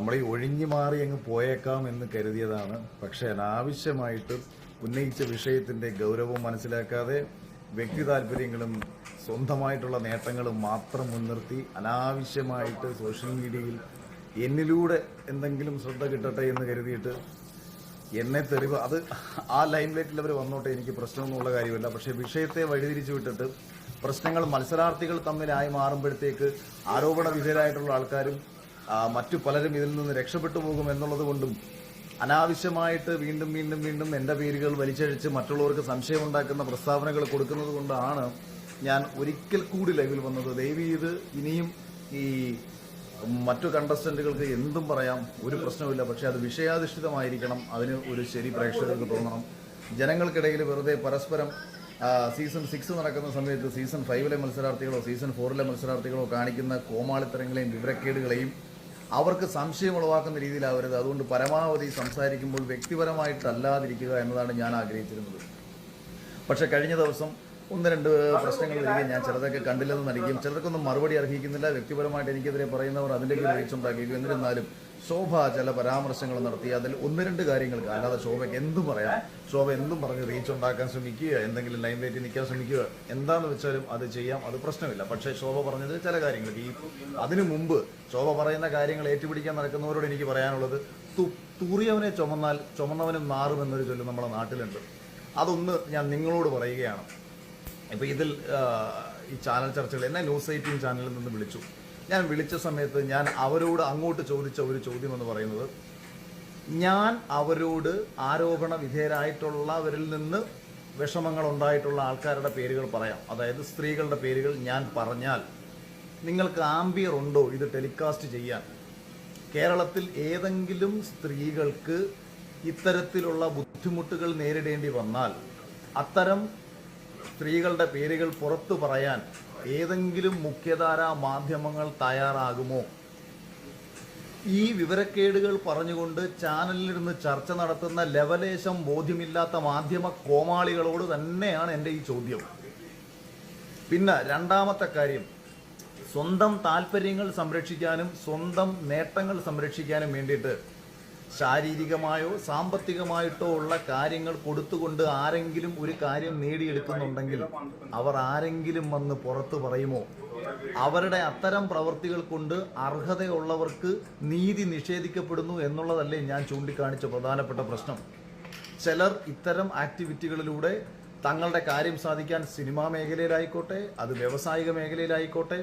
നമ്മൾ ഈ ഒഴിഞ്ഞു മാറി അങ്ങ് പോയേക്കാം എന്ന് കരുതിയതാണ്. പക്ഷേ അനാവശ്യമായിട്ട് ഉന്നയിച്ച വിഷയത്തിന്റെ ഗൗരവം മനസ്സിലാക്കാതെ വ്യക്തി താല്പര്യങ്ങളും സ്വന്തമായിട്ടുള്ള നേട്ടങ്ങളും മാത്രം മുൻനിർത്തി അനാവശ്യമായിട്ട് സോഷ്യൽ മീഡിയയിൽ എന്നിലൂടെ എന്തെങ്കിലും ശ്രദ്ധ കിട്ടട്ടെ എന്ന് കരുതിയിട്ട് എന്നെ തെറിവ് അത് ആ ലൈം ലൈറ്റിൽ അവർ വന്നോട്ടെ എനിക്ക് പ്രശ്നമൊന്നുമുള്ള കാര്യമല്ല. പക്ഷേ വിഷയത്തെ വഴിതിരിച്ചു വിട്ടിട്ട് പ്രശ്നങ്ങൾ മത്സരാർത്ഥികൾ തമ്മിലായി മാറുമ്പോഴത്തേക്ക് ആരോപണ വിധേയരായിട്ടുള്ള ആൾക്കാരും മറ്റു പലരും ഇതിൽ നിന്ന് രക്ഷപ്പെട്ടു പോകും എന്നുള്ളത് കൊണ്ടും അനാവശ്യമായിട്ട് വീണ്ടും വീണ്ടും വീണ്ടും എന്റെ പേരുകൾ വലിച്ചഴിച്ച് മറ്റുള്ളവർക്ക് സംശയമുണ്ടാക്കുന്ന പ്രസ്താവനകൾ കൊടുക്കുന്നത് കൊണ്ടാണ് ഞാൻ ഒരിക്കൽ കൂടി ലൈവിൽ വന്നത്. ദയവ് ഇത് ഇനിയും ഈ മറ്റു കണ്ടസ്റ്റന്റുകൾക്ക് എന്തും പറയാം ഒരു പ്രശ്നവുമില്ല. പക്ഷെ അത് വിഷയാധിഷ്ഠിതമായിരിക്കണം. അതിന് ഒരു ശരി പ്രേക്ഷകർക്ക് തോന്നണം. ജനങ്ങൾക്കിടയിൽ വെറുതെ പരസ്പരം സീസൺ സിക്സ് നടക്കുന്ന സമയത്ത് സീസൺ ഫൈവിലെ മത്സരാർത്ഥികളോ സീസൺ ഫോറിലെ മത്സരാർത്ഥികളോ കാണിക്കുന്ന കോമാളിത്തരങ്ങളെയും വിവരക്കേടുകളെയും അവർക്ക് സംശയം ഉളവാക്കുന്ന രീതിയിലാവരുത്. അതുകൊണ്ട് പരമാവധി സംസാരിക്കുമ്പോൾ വ്യക്തിപരമായിട്ടല്ലാതിരിക്കുക എന്നതാണ് ഞാൻ ആഗ്രഹിച്ചിരുന്നത്. പക്ഷെ കഴിഞ്ഞ ദിവസം ഒന്ന് രണ്ട് പ്രശ്നങ്ങൾ വരികയും ഞാൻ ചിലതൊക്കെ കണ്ടില്ലെന്ന് നൽകിയും ചിലർക്കൊന്നും മറുപടി അർഹിക്കുന്നില്ല. വ്യക്തിപരമായിട്ട് എനിക്കെതിരെ പറയുന്നവർ അതിന്റെ വീഴ്ച ഉണ്ടാക്കിയിരിക്കും. എന്നിരുന്നാലും ശോഭ ചില പരാമർശങ്ങൾ നടത്തി. അതിൽ ഒന്ന് രണ്ട് കാര്യങ്ങൾക്ക് അല്ലാതെ ശോഭയ്ക്ക് എന്തും പറയാം. ശോഭ എന്തും പറഞ്ഞ് റീച്ച് ഉണ്ടാക്കാൻ ശ്രമിക്കുക എന്തെങ്കിലും ലൈൻ വേറ്റി നിൽക്കാൻ ശ്രമിക്കുക. എന്താന്ന് വെച്ചാലും അത് ചെയ്യാം അത് പ്രശ്നമില്ല. പക്ഷേ ശോഭ പറഞ്ഞത് ചില കാര്യങ്ങൾ. ഈ അതിനു മുമ്പ് ശോഭ പറയുന്ന കാര്യങ്ങൾ ഏറ്റുപിടിക്കാൻ നടക്കുന്നവരോട് എനിക്ക് പറയാനുള്ളത് തൂറിയവനെ ചുമന്നാൽ ചുമന്നവനും മാറുമെന്നൊരു ചൊല്ലും നമ്മുടെ നാട്ടിലുണ്ട്. അതൊന്ന് ഞാൻ നിങ്ങളോട് പറയുകയാണ്. ഇപ്പൊ ഇതിൽ ഈ ചാനൽ ചർച്ചകൾ എന്നെ ന്യൂസ് എയ്റ്റീൻ ചാനലിൽ നിന്ന് വിളിച്ചു. ഞാൻ വിളിച്ച സമയത്ത് ഞാൻ അവരോട് അങ്ങോട്ട് ചോദിച്ച ഒരു ചോദ്യം എന്ന് പറയുന്നത് ഞാൻ അവരോട് ആരോപണ വിധേയരായിട്ടുള്ളവരിൽ നിന്ന് വിഷമങ്ങൾ ഉണ്ടായിട്ടുള്ള ആൾക്കാരുടെ പേരുകൾ പറയാം. അതായത് സ്ത്രീകളുടെ പേരുകൾ ഞാൻ പറഞ്ഞാൽ നിങ്ങൾക്ക് ആംബിയർ ഉണ്ടോ ഇത് ടെലികാസ്റ്റ് ചെയ്യാൻ? കേരളത്തിൽ ഏതെങ്കിലും സ്ത്രീകൾക്ക് ഇത്തരത്തിലുള്ള ബുദ്ധിമുട്ടുകൾ നേരിടേണ്ടി വന്നാൽ അത്തരം സ്ത്രീകളുടെ പേരുകൾ പുറത്തു പറയാൻ ഏതെങ്കിലും മുഖ്യധാരാ മാധ്യമങ്ങൾ തയ്യാറാകുമോ? ഈ വിവരക്കേടുകൾ പറഞ്ഞുകൊണ്ട് ചാനലിലിരുന്ന് ചർച്ച നടത്തുന്ന ലവലേശം ബോധ്യമില്ലാത്ത മാധ്യമ കോമാളികളോട് തന്നെയാണ് എന്റെ ഈ ചോദ്യം. പിന്നെ രണ്ടാമത്തെ കാര്യം സ്വന്തം താല്പര്യങ്ങൾ സംരക്ഷിക്കാനും സ്വന്തം നേട്ടങ്ങൾ സംരക്ഷിക്കാനും വേണ്ടിയിട്ട് ശാരീരികമായോ സാമ്പത്തികമായിട്ടോ ഉള്ള കാര്യങ്ങൾ കൊടുത്തുകൊണ്ട് ആരെങ്കിലും ഒരു കാര്യം നേടിയെടുക്കുന്നുണ്ടെങ്കിൽ അവർ ആരെങ്കിലും വന്ന് പുറത്തു പറയുമോ? അവരുടെ അത്തരം പ്രവൃത്തികൾ കൊണ്ട് അർഹതയുള്ളവർക്ക് നീതി നിഷേധിക്കപ്പെടുന്നു എന്നുള്ളതല്ലേ ഞാൻ ചൂണ്ടിക്കാണിച്ച പ്രധാനപ്പെട്ട പ്രശ്നം. ചിലർ ഇത്തരം ആക്ടിവിറ്റികളിലൂടെ തങ്ങളുടെ കാര്യം സാധിക്കാൻ സിനിമാ മേഖലയിലായിക്കോട്ടെ അത് വ്യാവസായിക മേഖലയിലായിക്കോട്ടെ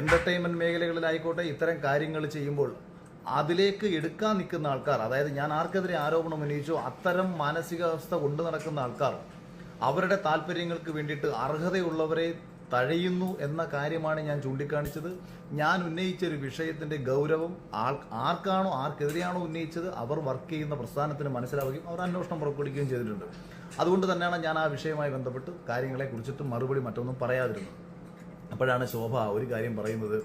എന്റർടൈൻമെന്റ് മേഖലകളിലായിക്കോട്ടെ ഇത്തരം കാര്യങ്ങൾ ചെയ്യുമ്പോൾ അതിലേക്ക് എടുക്കാൻ നിൽക്കുന്ന ആൾക്കാർ അതായത് ഞാൻ ആർക്കെതിരെ ആരോപണം ഉന്നയിച്ചോ അത്തരം മാനസികാവസ്ഥ കൊണ്ടു നടക്കുന്ന ആൾക്കാർ അവരുടെ താല്പര്യങ്ങൾക്ക് വേണ്ടിയിട്ട് അർഹതയുള്ളവരെ തഴയുന്നു എന്ന കാര്യമാണ് ഞാൻ ചൂണ്ടിക്കാണിച്ചത്. ഞാൻ ഉന്നയിച്ച ഒരു വിഷയത്തിന്റെ ഗൗരവം ആൾ ആർക്കാണോ ആർക്കെതിരെയാണോ ഉന്നയിച്ചത് അവർ വർക്ക് ചെയ്യുന്ന പ്രസ്ഥാനത്തിന് മനസ്സിലാവുകയും അവർ അന്വേഷണം പുറപ്പെടുവിക്കുകയും ചെയ്തിട്ടുണ്ട്. അതുകൊണ്ട് തന്നെയാണ് ഞാൻ ആ വിഷയവുമായി ബന്ധപ്പെട്ട് കാര്യങ്ങളെ കുറിച്ചിട്ട് മറുപടി മറ്റൊന്നും പറയാതിരുന്നത്. അപ്പോഴാണ് ശോഭ ഒരു കാര്യം പറയുന്നത്.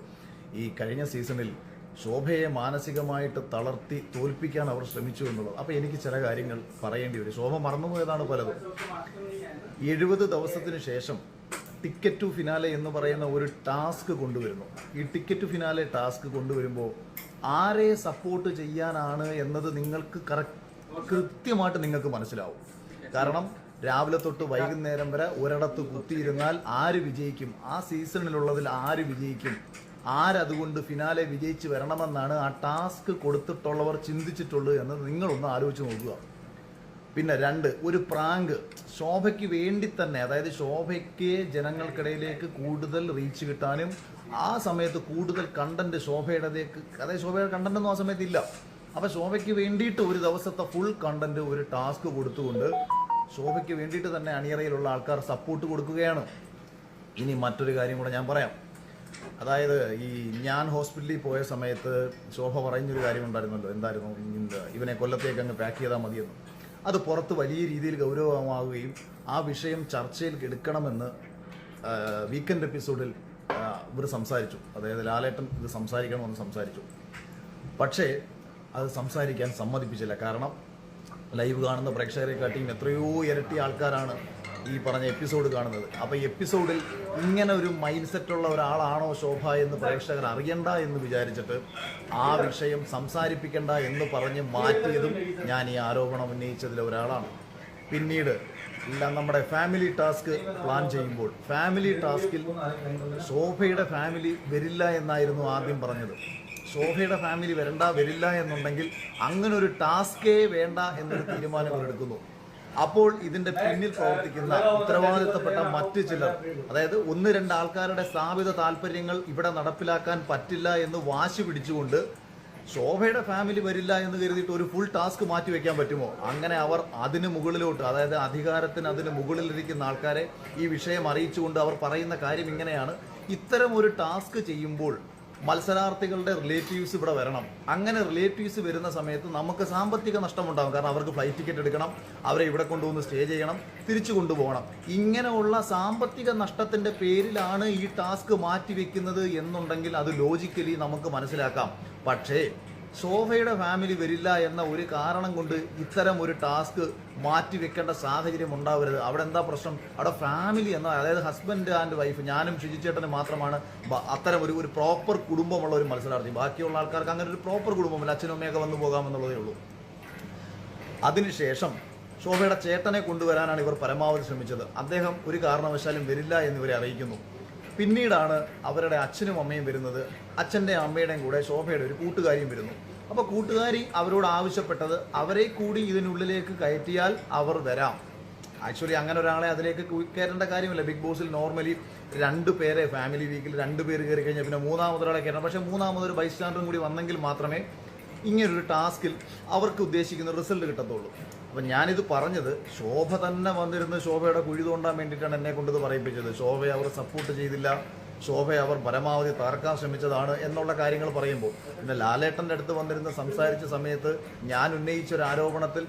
ഈ കഴിഞ്ഞ സീസണിൽ ശോഭയെ മാനസികമായിട്ട് തളർത്തി തോൽപ്പിക്കാൻ അവർ ശ്രമിച്ചു എന്നുള്ളത്. അപ്പോൾ എനിക്ക് ചില കാര്യങ്ങൾ പറയേണ്ടി വരും. ശോഭ മറന്നുപോയതാണ് പലതും. എഴുപത് ദിവസത്തിന് ശേഷം ടിക്കറ്റ് ടു ഫിനാലെ എന്ന് പറയുന്ന ഒരു ടാസ്ക് കൊണ്ടുവരുന്നു. ഈ ടിക്കറ്റ് ടു ഫിനാലെ ടാസ്ക് കൊണ്ടുവരുമ്പോൾ ആരെ സപ്പോർട്ട് ചെയ്യാനാണ് എന്നത് നിങ്ങൾക്ക് കൃത്യമായിട്ട് നിങ്ങൾക്ക് മനസ്സിലാവും. കാരണം രാവിലെ തൊട്ട് വൈകുന്നേരം വരെ ഒരിടത്ത് കുത്തിയിരുന്നാൽ ആര് വിജയിക്കും? ആ സീസണിലുള്ളതിൽ ആര് വിജയിക്കും? ആരതുകൊണ്ട് ഫിനാലെ വിജയിച്ച് വരണമെന്നാണ് ആ ടാസ്ക് കൊടുത്തിട്ടുള്ളവർ ചിന്തിച്ചിട്ടുള്ളൂ എന്ന് നിങ്ങളൊന്ന് ആലോചിച്ച് നോക്കുക. പിന്നെ രണ്ട് ഒരു പ്രാങ്ക് ശോഭയ്ക്ക് വേണ്ടി തന്നെ അതായത് ശോഭയ്ക്ക് ജനങ്ങൾക്കിടയിലേക്ക് കൂടുതൽ റീച്ച് കിട്ടാനും ആ സമയത്ത് കൂടുതൽ കണ്ടന്റ് ശോഭയുടേക്ക് അതായത് ശോഭയുടെ കണ്ടന്റ് ഒന്നും ആ സമയത്ത് ഇല്ല. അപ്പൊ ശോഭയ്ക്ക് വേണ്ടിയിട്ട് ഒരു ദിവസത്തെ ഫുൾ കണ്ടന്റ് ഒരു ടാസ്ക് കൊടുത്തുകൊണ്ട് ശോഭയ്ക്ക് വേണ്ടിയിട്ട് തന്നെ അണിയറയിലുള്ള ആൾക്കാർ സപ്പോർട്ട് കൊടുക്കുകയാണ്. ഇനി മറ്റൊരു കാര്യം കൂടെ ഞാൻ പറയാം. അതായത് ഈ ഞാൻ ഹോസ്പിറ്റലിൽ പോയ സമയത്ത് ശോഭ പറയുന്നൊരു കാര്യം ഉണ്ടായിരുന്നല്ലോ എന്തായിരുന്നു ഇവനെ കൊല്ലത്തേക്ക് അങ്ങ് പാക്ക് ചെയ്താൽ മതിയെന്ന്. അത് പുറത്ത് വലിയ രീതിയിൽ ഗൗരവമാവുകയും ആ വിഷയം ചർച്ചയിൽ എടുക്കണമെന്ന് വീക്കെൻഡ് എപ്പിസോഡിൽ ഇവർ സംസാരിച്ചു. അതായത് ലാലേട്ടൻ ഇത് സംസാരിക്കണമെന്ന് സംസാരിച്ചു. പക്ഷേ അത് സംസാരിക്കാൻ സമ്മതിപ്പിച്ചില്ല. കാരണം ലൈവ് കാണുന്ന പ്രേക്ഷകരെ കാട്ടിയും എത്രയോ ഇരട്ടി ആൾക്കാരാണ് ഈ പറഞ്ഞ എപ്പിസോഡ് കാണുന്നത്. അപ്പോൾ എപ്പിസോഡിൽ ഇങ്ങനെ ഒരു മൈൻഡ് സെറ്റുള്ള ഒരാളാണോ ശോഭ എന്ന് പ്രേക്ഷകർ അറിയണ്ട എന്ന് വിചാരിച്ചിട്ട് ആ വിഷയം സംസാരിപ്പിക്കണ്ട എന്ന് പറഞ്ഞ് മാറ്റിയതും ഞാൻ ഈ ആരോപണം ഉന്നയിച്ചതിൽ ഒരാളാണ്. പിന്നീട് നമ്മുടെ ഫാമിലി ടാസ്ക് പ്ലാൻ ചെയ്യുമ്പോൾ ഫാമിലി ടാസ്കിൽ ശോഭയുടെ ഫാമിലി വരില്ല എന്നായിരുന്നു ആദ്യം പറഞ്ഞത്. ശോഭയുടെ ഫാമിലി വരണ്ട വരില്ല എന്നുണ്ടെങ്കിൽ അങ്ങനെ ഒരു ടാസ്കേ വേണ്ട എന്നൊരു തീരുമാനം എടുക്കുന്നു. അപ്പോൾ ഇതിന്റെ പിന്നിൽ പ്രവർത്തിക്കുന്ന ഉത്തരവാദിത്തപ്പെട്ട മറ്റു ചിലർ അതായത് ഒന്ന് രണ്ട് ആൾക്കാരുടെ സ്ഥാപിത താല്പര്യങ്ങൾ ഇവിടെ നടപ്പിലാക്കാൻ പറ്റില്ല എന്ന് വാശി പിടിച്ചുകൊണ്ട് ശോഭയുടെ ഫാമിലി വരില്ല എന്ന് കരുതിയിട്ട് ഒരു ഫുൾ ടാസ്ക് മാറ്റി വെക്കാൻ പറ്റുമോ? അങ്ങനെ അവർ അതിന് മുകളിലോട്ട് അതായത് അധികാരത്തിന് അതിന് മുകളിലിരിക്കുന്ന ആൾക്കാരെ ഈ വിഷയം അറിയിച്ചുകൊണ്ട് അവർ പറയുന്ന കാര്യം ഇങ്ങനെയാണ്. ഇത്തരം ഒരു ടാസ്ക് ചെയ്യുമ്പോൾ മത്സരാർത്ഥികളുടെ റിലേറ്റീവ്സ് ഇവിടെ വരണം. അങ്ങനെ റിലേറ്റീവ്സ് വരുന്ന സമയത്ത് നമുക്ക് സാമ്പത്തിക നഷ്ടമുണ്ടാകും. കാരണം അവർക്ക് ഫ്ലൈറ്റ് ടിക്കറ്റ് എടുക്കണം. അവരെ ഇവിടെ കൊണ്ടുവന്ന് സ്റ്റേ ചെയ്യണം. തിരിച്ചു കൊണ്ടുപോകണം. ഇങ്ങനെയുള്ള സാമ്പത്തിക നഷ്ടത്തിന്റെ പേരിലാണ് ഈ ടാസ്ക് മാറ്റിവെക്കുന്നത് എന്നുണ്ടെങ്കിൽ അത് ലോജിക്കലി നമുക്ക് മനസ്സിലാക്കാം. പക്ഷേ ശോഭയുടെ ഫാമിലി വരില്ല എന്ന ഒരു കാരണം കൊണ്ട് ഇത്തരം ഒരു ടാസ്ക് മാറ്റി വെക്കേണ്ട സാഹചര്യം ഉണ്ടാവരുത്. അവിടെ എന്താ പ്രശ്നം? അവിടെ ഫാമിലി എന്ന അതായത് ഹസ്ബൻഡ് ആൻഡ് വൈഫ് ഞാനും ഷിജിച്ചേട്ടനും മാത്രമാണ് അത്തരം ഒരു ഒരു പ്രോപ്പർ കുടുംബമുള്ള ഒരു മത്സരാർത്ഥി. ബാക്കിയുള്ള ആൾക്കാർക്ക് അങ്ങനെ ഒരു പ്രോപ്പർ കുടുംബമില്ല. അച്ഛനും അമ്മയൊക്കെ വന്നു പോകാമെന്നുള്ളതേ ഉള്ളൂ. അതിനുശേഷം ശോഭയുടെ ചേട്ടനെ കൊണ്ടുവരാനാണ് ഇവർ പരമാവധി ശ്രമിച്ചത്. അദ്ദേഹം ഒരു കാരണവശാലും വരില്ല എന്നിവരെ അറിയിക്കുന്നു. പിന്നീടാണ് അവരുടെ അച്ഛനും അമ്മയും വരുന്നത്. അച്ഛന്റെ അമ്മയുടെയും കൂടെ ശോഭയുടെ ഒരു കൂട്ടുകാരിയും വരുന്നു. അപ്പോൾ കൂട്ടുകാരി അവരോട് ആവശ്യപ്പെട്ടത് അവരെ കൂടി ഇതിനുള്ളിലേക്ക് കയറ്റിയാൽ അവർ വരാം. ആക്ച്വലി അങ്ങനെ ഒരാളെ അതിലേക്ക് കയറേണ്ട കാര്യമില്ല. ബിഗ് ബോസിൽ നോർമലി രണ്ട് പേരെ ഫാമിലി വീക്കിൽ രണ്ട് പേര് കയറി കഴിഞ്ഞാൽ പിന്നെ മൂന്നാമതൊരാളെ കയറണം പക്ഷേ മൂന്നാമതൊരു ബൈസ്റ്റാൻഡറും കൂടി വന്നെങ്കിൽ മാത്രമേ ഇങ്ങനൊരു ടാസ്കിൽ അവർക്ക് ഉദ്ദേശിക്കുന്ന റിസൾട്ട് കിട്ടത്തുള്ളൂ. അപ്പം ഞാനിത് പറഞ്ഞത് ശോഭ തന്നെ വന്നിരുന്ന് ശോഭയുടെ കുഴി തോണ്ടാൻ വേണ്ടിയിട്ടാണ് എന്നെ കൊണ്ടത് പറയിപ്പിച്ചത്. ശോഭയെ അവർ സപ്പോർട്ട് ചെയ്തില്ല. ശോഭയെ അവർ പരമാവധി തകർക്കാൻ ശ്രമിച്ചതാണ് എന്നുള്ള കാര്യങ്ങൾ പറയുമ്പോൾ. പിന്നെ ലാലേട്ടന്റെ അടുത്ത് വന്നിരുന്ന് സംസാരിച്ച സമയത്ത് ഞാൻ ഉന്നയിച്ച ഒരു ആരോപണത്തിൽ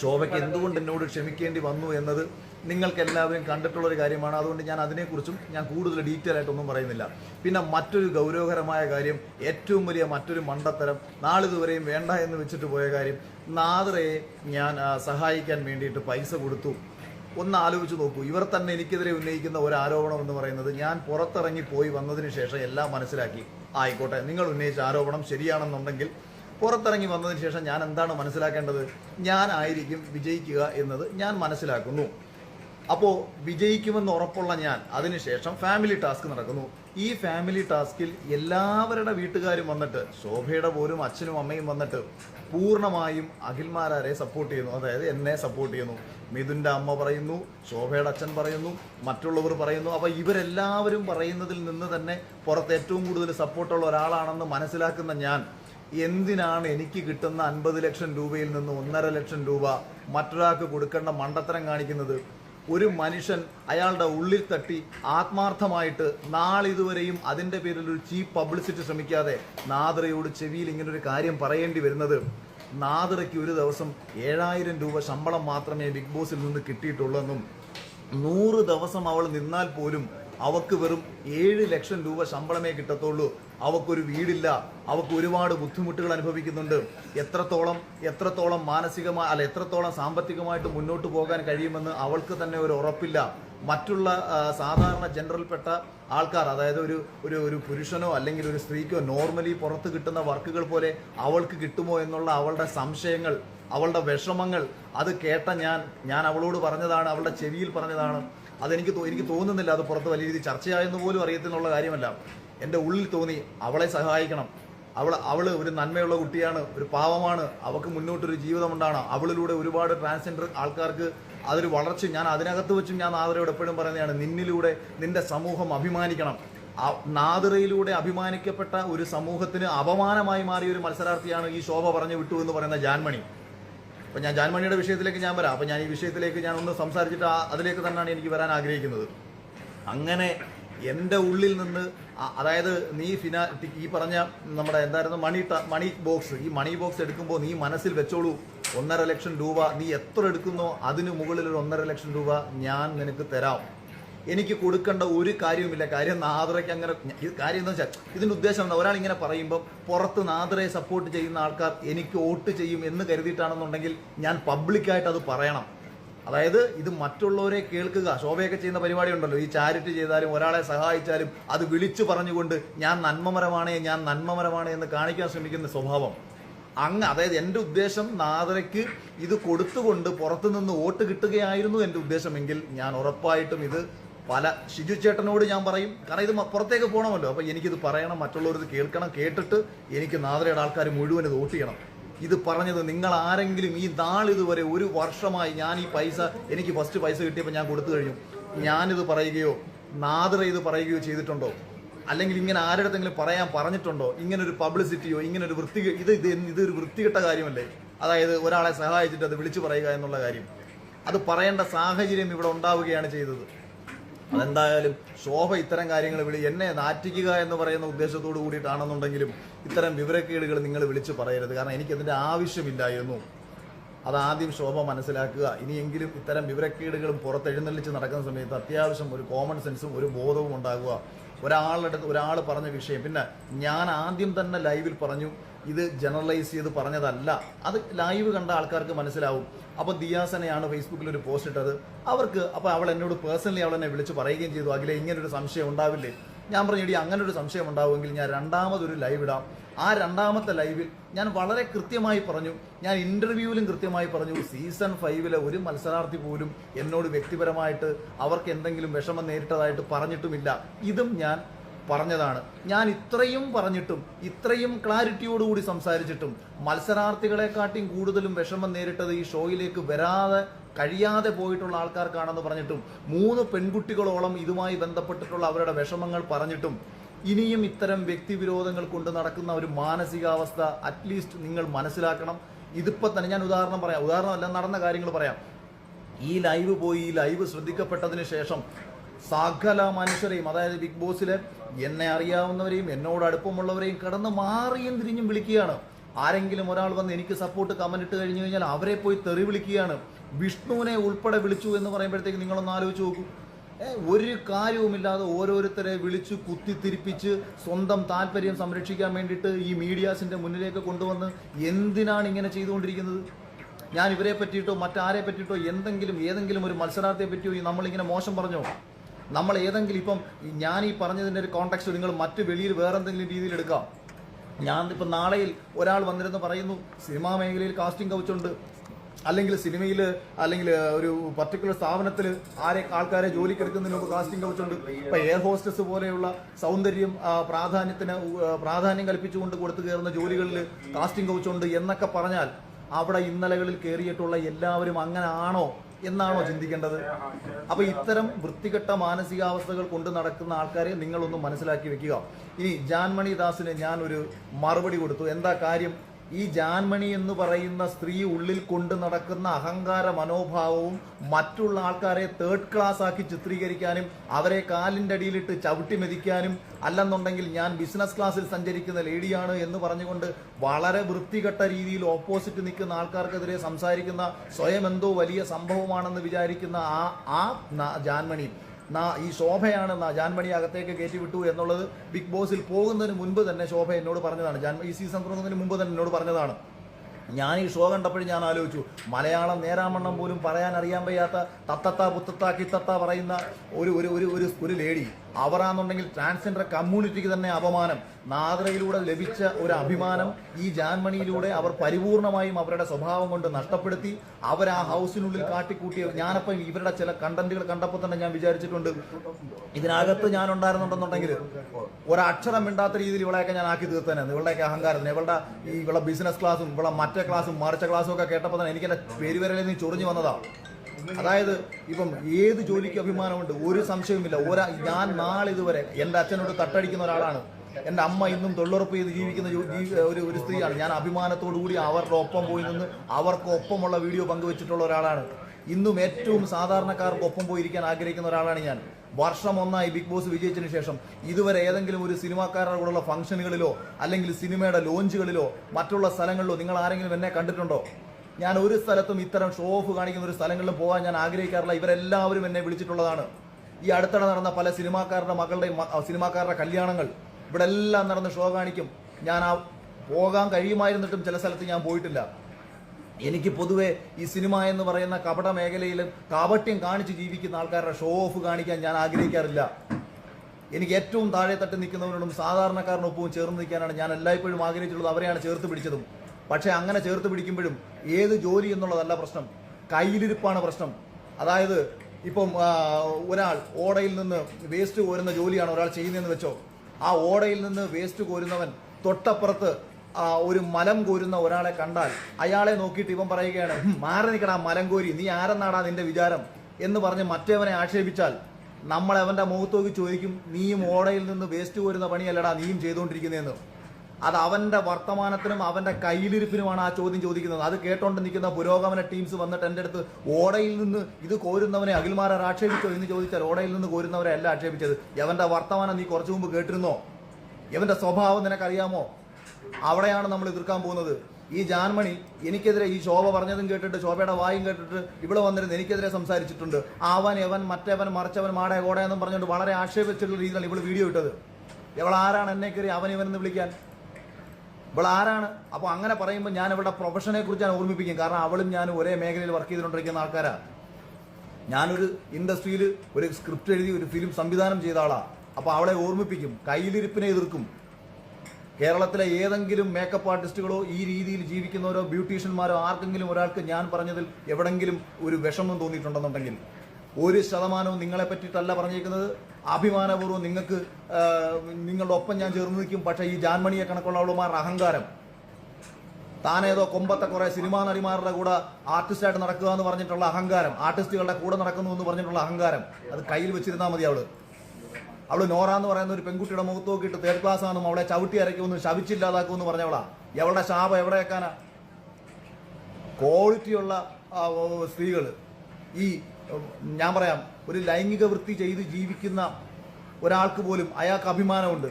ശോഭയ്ക്ക് എന്തുകൊണ്ട് എന്നോട് ക്ഷമിക്കേണ്ടി വന്നു എന്നത് നിങ്ങൾക്ക് എല്ലാവരും കണ്ടിട്ടുള്ള ഒരു കാര്യമാണ്. അതുകൊണ്ട് ഞാൻ അതിനെക്കുറിച്ചും ഞാൻ കൂടുതൽ ഡീറ്റെയിൽ ആയിട്ടൊന്നും പറയുന്നില്ല. പിന്നെ മറ്റൊരു ഗൗരവകരമായ കാര്യം ഏറ്റവും വലിയ മറ്റൊരു മണ്ടത്തരം നാളിതുവരെയും വേണ്ട എന്ന് വെച്ചിട്ട് പോയ കാര്യം നാദറയെ ഞാൻ സഹായിക്കാൻ വേണ്ടിയിട്ട് പൈസ കൊടുത്തു. ഒന്ന് ആലോചിച്ച് നോക്കൂ. ഇവർ തന്നെ എനിക്കെതിരെ ഉന്നയിക്കുന്ന ഒരു ആരോപണം എന്ന് പറയുന്നത് ഞാൻ പുറത്തിറങ്ങി പോയി വന്നതിന് ശേഷം എല്ലാം മനസ്സിലാക്കി. ആയിക്കോട്ടെ നിങ്ങൾ ഉന്നയിച്ച ആരോപണം ശരിയാണെന്നുണ്ടെങ്കിൽ പുറത്തിറങ്ങി വന്നതിന് ശേഷം ഞാൻ എന്താണ് മനസ്സിലാക്കേണ്ടത്? ഞാനായിരിക്കും വിജയിക്കുക എന്നത് ഞാൻ മനസ്സിലാക്കുന്നു. അപ്പോൾ വിജയിക്കുമെന്ന് ഉറപ്പുള്ള ഞാൻ അതിനുശേഷം ഫാമിലി ടാസ്ക് നടക്കുന്നു. ഈ ഫാമിലി ടാസ്കിൽ എല്ലാവരുടെ വീട്ടുകാരും വന്നിട്ട് ശോഭയുടെ പോലും അച്ഛനും അമ്മയും വന്നിട്ട് പൂർണമായും അഖിൽമാരാരെ സപ്പോർട്ട് ചെയ്യുന്നു. അതായത് എന്നെ സപ്പോർട്ട് ചെയ്യുന്നു. മിഥുന്റെ അമ്മ പറയുന്നു ശോഭയുടെ അച്ഛൻ പറയുന്നു മറ്റുള്ളവർ പറയുന്നു. അപ്പോൾ ഇവരെല്ലാവരും പറയുന്നതിൽ നിന്ന് തന്നെ പുറത്ത് ഏറ്റവും കൂടുതൽ സപ്പോർട്ടുള്ള ഒരാളാണെന്ന് മനസ്സിലാക്കുന്ന ഞാൻ എന്തിനാണ് എനിക്ക് കിട്ടുന്ന അൻപത് ലക്ഷം രൂപയിൽ നിന്ന് ഒന്നര ലക്ഷം രൂപ മറ്റൊരാൾക്ക് കൊടുക്കേണ്ട മണ്ടത്തരം കാണിക്കുന്നത്? ഒരു മനുഷ്യൻ അയാളുടെ ഉള്ളിൽ തട്ടി ആത്മാർത്ഥമായിട്ട് നാളിതുവരെയും അതിന്റെ പേരിൽ ഒരു ചീപ്പ് പബ്ലിസിറ്റി ശ്രമിക്കാതെ നാദ്രയോട് ചെവിയിൽ ഇങ്ങനെ ഒരു കാര്യം പറയേണ്ടി വരുന്നത് നാദ്രയ്ക്ക് ഒരു ദിവസം ഏഴായിരം രൂപ ശമ്പളം മാത്രമേ ബിഗ് ബോസിൽ നിന്ന് കിട്ടിയിട്ടുള്ളൂ എന്നും നൂറ് ദിവസം അവൾ നിന്നാൽ പോലും അവക്ക് വെറും ഏഴ് ലക്ഷം രൂപ ശമ്പളമേ കിട്ടത്തുള്ളൂ അവക്കൊരു വീടില്ല അവക്ക് ഒരുപാട് ബുദ്ധിമുട്ടുകൾ അനുഭവിക്കുന്നുണ്ട്. എത്രത്തോളം എത്രത്തോളം മാനസികമായി അല്ല എത്രത്തോളം സാമ്പത്തികമായിട്ട് മുന്നോട്ട് പോകാൻ കഴിയുമെന്ന് അവൾക്ക് തന്നെ ഒരു ഉറപ്പില്ല. മറ്റുള്ള സാധാരണ ജനറൽപ്പെട്ട ആൾക്കാർ അതായത് ഒരു ഒരു ഒരു പുരുഷനോ അല്ലെങ്കിൽ ഒരു സ്ത്രീക്കോ നോർമലി പുറത്ത് കിട്ടുന്ന വർക്കുകൾ പോലെ അവൾക്ക് കിട്ടുമോ എന്നുള്ള അവളുടെ സംശയങ്ങൾ അവളുടെ വിഷമങ്ങൾ അത് കേട്ട ഞാൻ ഞാൻ അവളോട് പറഞ്ഞതാണ് അവളുടെ ചെവിയിൽ പറഞ്ഞതാണ്. അതെനിക്ക് എനിക്ക് തോന്നുന്നില്ല അത് പുറത്ത് വലിയ രീതിയിൽ ചർച്ചയായെന്ന് പോലും അറിയത്തിനുള്ള കാര്യമല്ല. എന്റെ ഉള്ളിൽ തോന്നി അവളെ സഹായിക്കണം. അവൾ അവൾ ഒരു നന്മയുള്ള കുട്ടിയാണ് ഒരു പാവമാണ്. അവൾക്ക് മുന്നോട്ടൊരു ജീവിതമുണ്ടാണ് അവളിലൂടെ ഒരുപാട് ട്രാൻസ്ജെൻഡർ ആൾക്കാർക്ക് അതൊരു വളർച്ച ഞാൻ അതിനകത്ത് വെച്ചും ഞാൻ നാദരയോട് എപ്പോഴും പറയുന്നതാണ് നിന്നിലൂടെ നിന്റെ സമൂഹം അഭിമാനിക്കണം. നാദിറയിലൂടെ അഭിമാനിക്കപ്പെട്ട ഒരു സമൂഹത്തിന് അപമാനമായി മാറിയ ഒരു മത്സരാർത്ഥിയാണ് ഈ ശോഭ പറഞ്ഞു വിട്ടു എന്ന് പറയുന്ന ജാൻമണി. അപ്പം ഞാൻ ജാൻമണിയുടെ വിഷയത്തിലേക്ക് ഞാൻ വരാം. അപ്പം ഞാൻ ഈ വിഷയത്തിലേക്ക് ഞാൻ ഒന്ന് സംസാരിച്ചിട്ട് അതിലേക്ക് തന്നെയാണ് എനിക്ക് വരാൻ ആഗ്രഹിക്കുന്നത്. അങ്ങനെ എന്റെ ഉള്ളിൽ നിന്ന് അതായത് നീ ഫിനാ ഈ പറഞ്ഞ നമ്മുടെ എന്തായിരുന്നു മണി മണി ബോക്സ്. ഈ മണി ബോക്സ് എടുക്കുമ്പോൾ നീ മനസ്സിൽ വെച്ചോളൂ ഒന്നര ലക്ഷം രൂപ നീ എത്ര എടുക്കുന്നോ അതിന് മുകളിൽ ഒരു ഒന്നര ലക്ഷം രൂപ ഞാൻ നിനക്ക് തരാം. എനിക്ക് കൊടുക്കേണ്ട ഒരു കാര്യവുമില്ല. കാര്യം നാദ്രയ്ക്ക് അങ്ങനെ കാര്യം എന്താ വെച്ചാൽ ഇതിന്റെ ഉദ്ദേശം എന്താ? ഒരാൾ ഇങ്ങനെ പറയുമ്പോൾ പുറത്ത് നാദ്രയെ സപ്പോർട്ട് ചെയ്യുന്ന ആൾക്കാർ എനിക്ക് വോട്ട് ചെയ്യും എന്ന് കരുതിയിട്ടാണെന്നുണ്ടെങ്കിൽ ഞാൻ പബ്ലിക്കായിട്ട് അത് പറയണം. അതായത് ഇത് മറ്റുള്ളവരെ കേൾക്കുക ശോഭയൊക്കെ ചെയ്യുന്ന പരിപാടി ഉണ്ടല്ലോ ഈ ചാരിറ്റി ചെയ്താലും ഒരാളെ സഹായിച്ചാലും അത് വിളിച്ചു പറഞ്ഞുകൊണ്ട് ഞാൻ നന്മമരമാണ് ഞാൻ നന്മമരമാണ് എന്ന് കാണിക്കാൻ ശ്രമിക്കുന്ന സ്വഭാവം. അങ്ങ് അതായത് എന്റെ ഉദ്ദേശം നാദരയ്ക്ക് ഇത് കൊടുത്തുകൊണ്ട് പുറത്തുനിന്ന് വോട്ട് കിട്ടുകയായിരുന്നു എന്റെ ഉദ്ദേശമെങ്കിൽ ഞാൻ ഉറപ്പായിട്ടും ഇത് പല ഷിജു ചേട്ടനോട് ഞാൻ പറയും. കാരണം ഇത് പുറത്തേക്ക് പോകണമല്ലോ അപ്പോൾ എനിക്കിത് പറയണം മറ്റുള്ളവർ ഇത് കേൾക്കണം കേട്ടിട്ട് എനിക്ക് നാദരയുടെ ആൾക്കാർ മുഴുവൻ ഇത് വോട്ട് ചെയ്യണം. ഇത് പറഞ്ഞത് നിങ്ങൾ ആരെങ്കിലും ഈ നാളിതുവരെ ഒരു വർഷമായി ഞാൻ ഈ പൈസ എനിക്ക് ഫസ്റ്റ് പൈസ കിട്ടിയപ്പോൾ ഞാൻ കൊടുത്തു കഴിഞ്ഞു. ഞാനിത് പറയുകയോ നാദറ ഇത് പറയുകയോ ചെയ്തിട്ടുണ്ടോ? അല്ലെങ്കിൽ ഇങ്ങനെ ആരുടെങ്കിലും പറയാൻ പറഞ്ഞിട്ടുണ്ടോ? ഇങ്ങനെ ഒരു പബ്ലിസിറ്റിയോ ഇങ്ങനെ ഒരു വൃത്തി ഇത് ഇത് ഇതൊരു വൃത്തികെട്ട കാര്യമല്ലേ? അതായത് ഒരാളെ സഹായിച്ചിട്ട് അത് വിളിച്ചു പറയുക എന്നുള്ള കാര്യം. അത് പറയേണ്ട സാഹചര്യം ഇവിടെ ഉണ്ടാവുകയാണ് ചെയ്തത്. അതെന്തായാലും ശോഭ ഇത്തരം കാര്യങ്ങൾ വിളി എന്നെ നാറ്റിക്കുക എന്ന് പറയുന്ന ഉദ്ദേശത്തോടു കൂടിയിട്ടാണെന്നുണ്ടെങ്കിലും ഇത്തരം വിവരക്കേടുകൾ നിങ്ങൾ വിളിച്ചു പറയരുത്. കാരണം എനിക്കതിന്റെ ആവശ്യമില്ലായിരുന്നു. അതാദ്യം ശോഭ മനസ്സിലാക്കുക. ഇനിയെങ്കിലും ഇത്തരം വിവരക്കേടുകളും പുറത്തെഴുന്നള്ളിച്ച് നടക്കുന്ന സമയത്ത് അത്യാവശ്യം ഒരു കോമൺ സെൻസും ഒരു ബോധവും ഉണ്ടാകുക. ഒരാളുടെ അടുത്ത് ഒരാൾ പറഞ്ഞ വിഷയം. പിന്നെ ഞാൻ ആദ്യം തന്നെ ലൈവിൽ പറഞ്ഞു ഇത് ജനറലൈസ് ചെയ്ത് പറഞ്ഞതല്ല. അത് ലൈവ് കണ്ട ആൾക്കാർക്ക് മനസ്സിലാവും. അപ്പോൾ ദിയാസനെയാണ് ഫേസ്ബുക്കിൽ ഒരു പോസ്റ്റ് ഇട്ടത്. അവർക്ക് അപ്പോൾ അവൾ എന്നോട് പേഴ്സണലി അവൾ എന്നെ വിളിച്ച് പറയുകയും ചെയ്തു. അഖിലെ ഇങ്ങനൊരു സംശയം ഉണ്ടാവില്ലേ? ഞാൻ പറഞ്ഞു ഇടി അങ്ങനെ ഒരു സംശയം ഉണ്ടാവുമെങ്കിൽ ഞാൻ രണ്ടാമതൊരു ലൈവ് ഇടാം. ആ രണ്ടാമത്തെ ലൈവിൽ ഞാൻ വളരെ കൃത്യമായി പറഞ്ഞു. ഞാൻ ഇന്റർവ്യൂവിലും കൃത്യമായി പറഞ്ഞു. സീസൺ ഫൈവിലെ ഒരു മത്സരാർത്ഥി പോലും എന്നോട് വ്യക്തിപരമായിട്ട് അവർക്ക് എന്തെങ്കിലും വിഷമം നേരിട്ടതായിട്ട് പറഞ്ഞിട്ടുമില്ല. ഇതും ഞാൻ പറഞ്ഞതാണ്. ഞാൻ ഇത്രയും പറഞ്ഞിട്ടും ഇത്രയും ക്ലാരിറ്റിയോടുകൂടി സംസാരിച്ചിട്ടും മത്സരാർത്ഥികളെക്കാട്ടിയും കൂടുതലും വിഷമം നേരിട്ടത് ഈ ഷോയിലേക്ക് വരാതെ കഴിയാതെ പോയിട്ടുള്ള ആൾക്കാർക്കാണെന്ന് പറഞ്ഞിട്ടും മൂന്ന് പെൺകുട്ടികളോളം ഇതുമായി ബന്ധപ്പെട്ടിട്ടുള്ള അവരുടെ വിഷമങ്ങൾ പറഞ്ഞിട്ടും ഇനിയും ഇത്തരം വ്യക്തിവിരോധങ്ങൾ കൊണ്ട് നടക്കുന്ന ഒരു മാനസികാവസ്ഥ അറ്റ്ലീസ്റ്റ് നിങ്ങൾ മനസ്സിലാക്കണം. ഇതിപ്പോൾ തന്നെ ഞാൻ ഉദാഹരണം പറയാം. ഉദാഹരണമല്ല നടന്ന കാര്യങ്ങൾ പറയാം. ഈ ലൈവ് പോയി ഈ ലൈവ് ശ്രദ്ധിക്കപ്പെട്ടതിന് ശേഷം സകല മനുഷ്യരെയും അതായത് ബിഗ് ബോസിലെ എന്നെ അറിയാവുന്നവരെയും എന്നോട് അടുപ്പമുള്ളവരെയും കടന്ന് മാറിയും തിരിഞ്ഞും വിളിക്കുകയാണ്. ആരെങ്കിലും ഒരാൾ വന്ന് എനിക്ക് സപ്പോർട്ട് കമന്റ് ഇട്ട് കഴിഞ്ഞു കഴിഞ്ഞാൽ അവരെ പോയി തെറി വിളിക്കുകയാണ്. വിഷ്ണുവിനെ ഉൾപ്പെടെ വിളിച്ചു എന്ന് പറയുമ്പോഴത്തേക്ക് നിങ്ങളൊന്ന് ആലോചിച്ച് നോക്കൂ. ഒരു കാര്യവുമില്ലാതെ ഓരോരുത്തരെ വിളിച്ച് കുത്തിത്തിരിപ്പിച്ച് സ്വന്തം താല്പര്യം സംരക്ഷിക്കാൻ വേണ്ടിയിട്ട് ഈ മീഡിയാസിന്റെ മുന്നിലേക്ക് കൊണ്ടുവന്ന് എന്തിനാണ് ഇങ്ങനെ ചെയ്തുകൊണ്ടിരിക്കുന്നത്? ഞാൻ ഇവരെ പറ്റിയിട്ടോ മറ്റാരെ പറ്റിയിട്ടോ എന്തെങ്കിലും ഏതെങ്കിലും ഒരു മത്സരാർത്ഥിയെ പറ്റിയോ നമ്മളിങ്ങനെ മോശം പറഞ്ഞോ? നമ്മൾ ഏതെങ്കിലും ഇപ്പം ഞാൻ ഈ പറഞ്ഞതിന്റെ ഒരു കോൺടാക്സ് നിങ്ങൾ മറ്റ് വെളിയിൽ വേറെന്തെങ്കിലും രീതിയിൽ എടുക്കാം. ഞാൻ ഇപ്പം നാളെയിൽ ഒരാൾ വന്നിരുന്ന് പറയുന്നു സിനിമാ മേഖലയിൽ കാസ്റ്റിംഗ് കൗച്ചുണ്ട് അല്ലെങ്കിൽ സിനിമയിൽ അല്ലെങ്കിൽ ഒരു പർട്ടിക്കുലർ സ്ഥാപനത്തിൽ ആരെ ആൾക്കാരെ ജോലിക്ക് എടുക്കുന്നതിന് മുമ്പ് കാസ്റ്റിംഗ് കൗച്ചുണ്ട് ഇപ്പം എയർ ഹോസ്റ്റസ് പോലെയുള്ള സൗന്ദര്യം പ്രാധാന്യത്തിന് പ്രാധാന്യം കൽപ്പിച്ചുകൊണ്ട് കൊടുത്തു കയറുന്ന ജോലികളിൽ കാസ്റ്റിംഗ് കൗച്ചുണ്ട് എന്നൊക്കെ പറഞ്ഞാൽ അവിടെ ഇന്നലകളിൽ കയറിയിട്ടുള്ള എല്ലാവരും അങ്ങനെ ആണോ എന്നാണോ ചിന്തിക്കേണ്ടത്? അപ്പൊ ഇത്തരം വൃത്തികെട്ട മാനസികാവസ്ഥകൾ കൊണ്ട് നടക്കുന്ന ആൾക്കാരെ നിങ്ങളൊന്ന് മനസ്സിലാക്കി വെക്കുക. ഇനി ജാൻമണി ദാസിന് ഞാൻ ഒരു മറുപടി കൊടുത്തു. എന്താ കാര്യം? ഈ ജാൻമണി എന്ന് പറയുന്ന സ്ത്രീ ഉള്ളിൽ കൊണ്ട് നടക്കുന്ന അഹങ്കാര മനോഭാവവും മറ്റുള്ള ആൾക്കാരെ തേർഡ് ക്ലാസ് ആക്കി ചിത്രീകരിക്കാനും അവരെ കാലിന്റെ അടിയിലിട്ട് ചവിട്ടി മെതിക്കാനും അല്ലെന്നുണ്ടെങ്കിൽ ഞാൻ ബിസിനസ് ക്ലാസ്സിൽ സഞ്ചരിക്കുന്ന ലേഡിയാണ് എന്ന് പറഞ്ഞുകൊണ്ട് വളരെ വൃത്തികെട്ട രീതിയിൽ ഓപ്പോസിറ്റ് നിൽക്കുന്ന ആൾക്കാർക്കെതിരെ സംസാരിക്കുന്ന സ്വയം എന്തോ വലിയ സംഭവമാണെന്ന് വിചാരിക്കുന്ന ആ ആ ജാൻമണി ഈ ശോഭയാണ് ജാൻമണി അകത്തേക്ക് കയറ്റി വിട്ടു എന്നുള്ളത് ബിഗ് ബോസിൽ പോകുന്നതിന് മുൻപ് തന്നെ ശോഭ എന്നോട് പറഞ്ഞതാണ്. ജാൻ ഈ സീസൺ തുടങ്ങുന്നതിന് മുമ്പ് തന്നെ എന്നോട് പറഞ്ഞതാണ്. ഞാൻ ഈ ഷോ കണ്ടപ്പോഴും ഞാൻ ആലോചിച്ചു മലയാളം നേരാമണ്ണം പോലും പറയാൻ അറിയാൻ വയ്യാത്ത തത്തത്ത പുത്തത്ത കിത്തത്ത പറയുന്ന ഒരു ഒരു ഒരു ഒരു ലേഡി. അവരാണെന്നുണ്ടെങ്കിൽ ട്രാൻസ്ജെൻഡർ കമ്മ്യൂണിറ്റിക്ക് തന്നെ അപമാനം. നാദ്രയിലൂടെ ലഭിച്ച ഒരു അഭിമാനം ഈ ജാൻമണിയിലൂടെ അവർ പരിപൂർണമായും അവരുടെ സ്വഭാവം കൊണ്ട് നഷ്ടപ്പെടുത്തി. അവർ ആ ഹൗസിനുള്ളിൽ കാട്ടിക്കൂട്ടിയ ഞാനപ്പം ഇവരുടെ ചില കണ്ടന്റുകൾ കണ്ടപ്പോൾ തന്നെ ഞാൻ വിചാരിച്ചിട്ടുണ്ട് ഇതിനകത്ത് ഞാൻ ഉണ്ടായിരുന്നുണ്ടെന്നുണ്ടെങ്കിൽ ഒരക്ഷരം മിണ്ടാത്ത രീതിയിൽ ഇവളെയൊക്കെ ഞാൻ ആക്കി തീർത്തേനെ. ഇവളുടെയൊക്കെ അഹങ്കാരത്തിന് ഇവളുടെ ഈ ഇവളെ ബിസിനസ് ക്ലാസ്സും ഇവളെ മറ്റേ ക്ലാസ്സും മറിച്ച ക്ലാസ്സും ഒക്കെ കേട്ടപ്പോൾ തന്നെ എനിക്ക് എന്റെ പെരുവരലിൽ നിന്ന് ചൊറിഞ്ഞു വന്നതാ. അതായത് ഇപ്പം ഏത് ജോലിക്ക് അഭിമാനമുണ്ട്? ഒരു സംശയവുമില്ല. ഒരാ ഞാൻ നാളിതുവരെ എന്റെ അച്ഛനോട് തട്ടടിക്കുന്ന ഒരാളാണ്. എന്റെ അമ്മ ഇന്നും തൊഴിലുറപ്പ് ചെയ്ത് ജീവിക്കുന്ന ഒരു ഒരു സ്ത്രീയാണ്. ഞാൻ അഭിമാനത്തോടു കൂടി അവരുടെ ഒപ്പം പോയി നിന്ന് അവർക്ക് ഒപ്പമുള്ള വീഡിയോ പങ്കുവച്ചിട്ടുള്ള ഒരാളാണ്. ഇന്നും ഏറ്റവും സാധാരണക്കാർക്ക് ഒപ്പം പോയിരിക്കാൻ ആഗ്രഹിക്കുന്ന ഒരാളാണ് ഞാൻ. വർഷം ഒന്നായി ബിഗ് ബോസ് വിജയിച്ചതിന് ശേഷം ഇതുവരെ ഏതെങ്കിലും ഒരു സിനിമാക്കാരുടെ കൂടെയുള്ള ഫംഗ്ഷനുകളിലോ അല്ലെങ്കിൽ സിനിമയുടെ ലോഞ്ചുകളിലോ മറ്റുള്ള സ്ഥലങ്ങളിലോ നിങ്ങൾ ആരെങ്കിലും എന്നെ കണ്ടിട്ടുണ്ടോ? ഞാൻ ഒരു സ്ഥലത്തും ഇത്തരം ഷോ ഓഫ് കാണിക്കുന്ന ഒരു സ്ഥലങ്ങളിലും പോകാൻ ഞാൻ ആഗ്രഹിക്കാറില്ല. ഇവരെല്ലാവരും എന്നെ വിളിച്ചിട്ടുള്ളതാണ്. ഈ അടുത്തിടെ നടന്ന പല സിനിമാക്കാരുടെ മകളുടെയും മ- സിനിമാക്കാരുടെ കല്യാണങ്ങൾ. ഇവിടെ എല്ലാം നടന്ന് ഷോ കാണിക്കും. ഞാൻ ആ പോകാൻ കഴിയുമായിരുന്നിട്ടും ചില സ്ഥലത്ത് ഞാൻ പോയിട്ടില്ല. എനിക്ക് പൊതുവേ ഈ സിനിമ എന്ന് പറയുന്ന കപട മേഖലയിലും കാപട്യം കാണിച്ച് ജീവിക്കുന്ന ആൾക്കാരുടെ ഷോ ഓഫ് കാണിക്കാൻ ഞാൻ ആഗ്രഹിക്കാറില്ല. എനിക്ക് ഏറ്റവും താഴെ തട്ടി നിൽക്കുന്നവരോടും സാധാരണക്കാരനൊപ്പവും ചേർന്ന് നിൽക്കാനാണ് ഞാൻ എല്ലായ്പ്പോഴും ആഗ്രഹിച്ചിട്ടുള്ളത്. അവരെയാണ് ചേർത്ത് പിടിച്ചതും. പക്ഷേ അങ്ങനെ ചേർത്ത് പിടിക്കുമ്പോഴും ഏത് ജോലി എന്നുള്ളതല്ല പ്രശ്നം. കയ്യിലിരിപ്പാണ് പ്രശ്നം. അതായത് ഇപ്പം ഒരാൾ ഓടയിൽ നിന്ന് വേസ്റ്റ് കോരുന്ന ജോലിയാണ് ഒരാൾ ചെയ്യുന്നതെന്ന് വെച്ചോ. ആ ഓടയിൽ നിന്ന് വേസ്റ്റ് കോരുന്നവൻ തൊട്ടപ്പുറത്ത് ഒരു മലം കോരുന്ന ഒരാളെ കണ്ടാൽ അയാളെ നോക്കിയിട്ട് ഇവൻ പറയുകയാണ് മാറി മാറി ആ മലം കോരി നീ ആരെന്നാടാ നിന്റെ വിചാരം? എന്ന് പറഞ്ഞ് മറ്റേവനെ ആക്ഷേപിച്ചാൽ നമ്മൾ അവന്റെ മുഖത്ത് ചോദിക്കും നീയും ഓടയിൽ നിന്ന് വേസ്റ്റ് കോരുന്ന പണിയല്ലടാ നീയും ചെയ്തുകൊണ്ടിരിക്കുന്നതെന്ന് അത് അവന്റെ വർത്തമാനത്തിനും അവന്റെ കയ്യിലിരിപ്പിനുമാണ് ആ ചോദ്യം ചോദിക്കുന്നത്. അത് കേട്ടോണ്ട് നിൽക്കുന്ന പുരോഗമന ടീംസ് വന്നിട്ട് എന്റെ അടുത്ത് ഓടയിൽ നിന്ന് ഇത് കോരുന്നവനെ അഖിൽമാരാർ ആക്ഷേപിച്ചോ എന്ന് ചോദിച്ചാൽ ഓടയിൽ നിന്ന് കോരുന്നവരെ അല്ല ആക്ഷേപിച്ചത്. യവന്റെ വർത്തമാനം നീ കുറച്ചു മുമ്പ് കേട്ടിരുന്നോ? യവന്റെ സ്വഭാവം നിനക്കറിയാമോ? അവിടെയാണ് നമ്മൾ എതിർക്കാൻ പോകുന്നത്. ഈ ജാൻമണി എനിക്കെതിരെ ഈ ശോഭ പറഞ്ഞതും കേട്ടിട്ട് ശോഭയുടെ വായും കേട്ടിട്ട് ഇവിടെ വന്നിരുന്ന് എനിക്കെതിരെ സംസാരിച്ചിട്ടുണ്ട്. അവൻ എവൻ മറ്റേവൻ മറിച്ചവൻ മാടേ കോടയെന്നും പറഞ്ഞുകൊണ്ട് വളരെ ആക്ഷേപിച്ചിട്ടുള്ള രീതിയിലാണ് ഇവിടെ വീഡിയോ ഇട്ടത്. ഇവൾ ആരാണ് എന്നെ കയറി അവൻ ഇവനെന്ന് വിളിക്കാൻ? ഇവൾ ആരാണ്? അപ്പോൾ അങ്ങനെ പറയുമ്പോൾ ഞാൻ ഇവളുടെ പ്രൊഫഷനെ കുറിച്ച് ഞാൻ ഓർമ്മിപ്പിക്കും. കാരണം അവളും ഞാനും ഒരേ മേഖലയിൽ വർക്ക് ചെയ്തുകൊണ്ടിരിക്കുന്ന ആൾക്കാരാണ് ഞാനൊരു ഇൻഡസ്ട്രിയിൽ ഒരു സ്ക്രിപ്റ്റ് എഴുതി ഒരു ഫിലിം സംവിധാനം ചെയ്ത ആളാണ് അപ്പോൾ അവളെ ഓർമ്മിപ്പിക്കും. കയ്യിലിരിപ്പിനെ എതിർക്കും. കേരളത്തിലെ ഏതെങ്കിലും മേക്കപ്പ് ആർട്ടിസ്റ്റുകളോ ഈ രീതിയിൽ ജീവിക്കുന്നവരോ ബ്യൂട്ടീഷ്യന്മാരോ ആർക്കെങ്കിലും ഒരാൾക്ക് ഞാൻ പറഞ്ഞതിൽ എവിടെങ്കിലും ഒരു വിഷമം തോന്നിയിട്ടുണ്ടെന്നുണ്ടെങ്കിൽ ഒരു ശതമാനവും നിങ്ങളെ പറ്റിയിട്ടല്ല പറഞ്ഞിരിക്കുന്നത്. അഭിമാനപൂർവം നിങ്ങൾക്ക് നിങ്ങളുടെ ഒപ്പം ഞാൻ ചേർന്ന് നിൽക്കും. പക്ഷേ ഈ ജാൻമണിയെ കണക്കുള്ള അവളുമാരുടെ അഹങ്കാരം. താനേതോ കൊമ്പത്തെ കുറെ സിനിമാ നടിമാരുടെ കൂടെ ആർട്ടിസ്റ്റായിട്ട് നടക്കുക എന്ന് പറഞ്ഞിട്ടുള്ള അഹങ്കാരം. ആർട്ടിസ്റ്റുകളുടെ കൂടെ നടക്കുന്നു എന്ന് പറഞ്ഞിട്ടുള്ള അഹങ്കാരം. അത് കയ്യിൽ വെച്ചിരുന്നാൽ മതി അവൾ. അവൾ നോറ എന്ന് പറയുന്ന ഒരു പെൺകുട്ടിയുടെ മുഖത്ത് നോക്കിയിട്ട് തേർഡ് ക്ലാസ് ആണെന്നും അവളെ ചവിട്ടി അരയ്ക്കുമെന്നും ശവിച്ചില്ലാതാക്കുമെന്ന് പറഞ്ഞവളാ. എവളുടെ ശാപം എവിടെ വെക്കാനാ ക്വാളിറ്റിയുള്ള സ്ത്രീകൾ ഈ ഞാൻ പറയാം ഒരു ലൈംഗിക വൃത്തി ചെയ്ത് ജീവിക്കുന്ന ഒരാൾക്ക് പോലും അയാൾക്ക് അഭിമാനമുണ്ട്.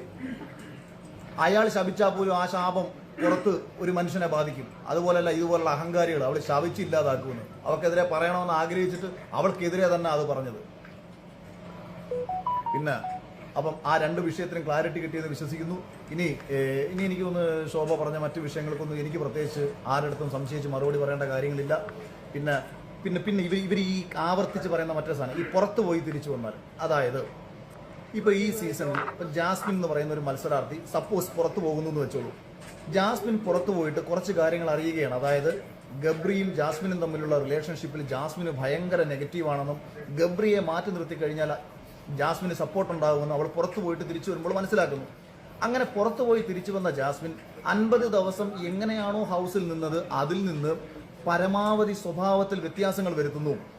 അയാൾ ശപിച്ചാൽ പോലും ആ ശാപം പുറത്ത് ഒരു മനുഷ്യനെ ബാധിക്കും. അതുപോലല്ല ഇതുപോലുള്ള അഹങ്കാരികൾ അവൾ ശവിച്ചില്ലാതാക്കുമെന്ന് അവൾക്കെതിരെ പറയണമെന്ന് ആഗ്രഹിച്ചിട്ട് അവൾക്കെതിരെ തന്നെ അത് പറഞ്ഞത്. പിന്നെ അപ്പം ആ രണ്ട് വിഷയത്തിനും ക്ലാരിറ്റി കിട്ടിയെന്ന് വിശ്വസിക്കുന്നു. ഇനി ഇനി എനിക്കൊന്ന് ശോഭ പറഞ്ഞ മറ്റു വിഷയങ്ങൾക്കൊന്നും എനിക്ക് പ്രത്യേകിച്ച് ആരുടെ അടുത്തും സംശയിച്ച് മറുപടി പറയേണ്ട കാര്യങ്ങളില്ല. പിന്നെ പിന്നെ പിന്നെ ഇവർ ഇവർ ഈ ആവർത്തിച്ച് പറയുന്ന മറ്റൊരു സാധനം. ഈ പുറത്ത് പോയി തിരിച്ചു വന്നാൽ. അതായത് ഇപ്പൊ ഈ സീസണിൽ ഇപ്പൊ ജാസ്മിൻ എന്ന് പറയുന്ന ഒരു മത്സരാർത്ഥി സപ്പോസ് പുറത്തു പോകുന്നു എന്ന് വെച്ചോളൂ. ജാസ്മിൻ പുറത്തു പോയിട്ട് കുറച്ച് കാര്യങ്ങൾ അറിയുകയാണ്. അതായത് ഗബ്രിയും ജാസ്മിനും തമ്മിലുള്ള റിലേഷൻഷിപ്പിൽ ജാസ്മിന് ഭയങ്കര നെഗറ്റീവാണെന്നും ഗബ്രിയെ മാറ്റി നിർത്തി കഴിഞ്ഞാൽ ജാസ്മിന് സപ്പോർട്ട് ഉണ്ടാകുമെന്നും അവൾ പുറത്തു പോയിട്ട് തിരിച്ചു വരുമ്പോൾ മനസ്സിലാക്കുന്നു. അങ്ങനെ പുറത്തു പോയി തിരിച്ചു വന്ന ജാസ്മിൻ അൻപത് ദിവസം എങ്ങനെയാണോ ഹൗസിൽ നിന്നത് അതിൽ നിന്ന് പരമാവധി സ്വഭാവത്തിൽ വ്യത്യാസങ്ങൾ വരുത്തുന്നു.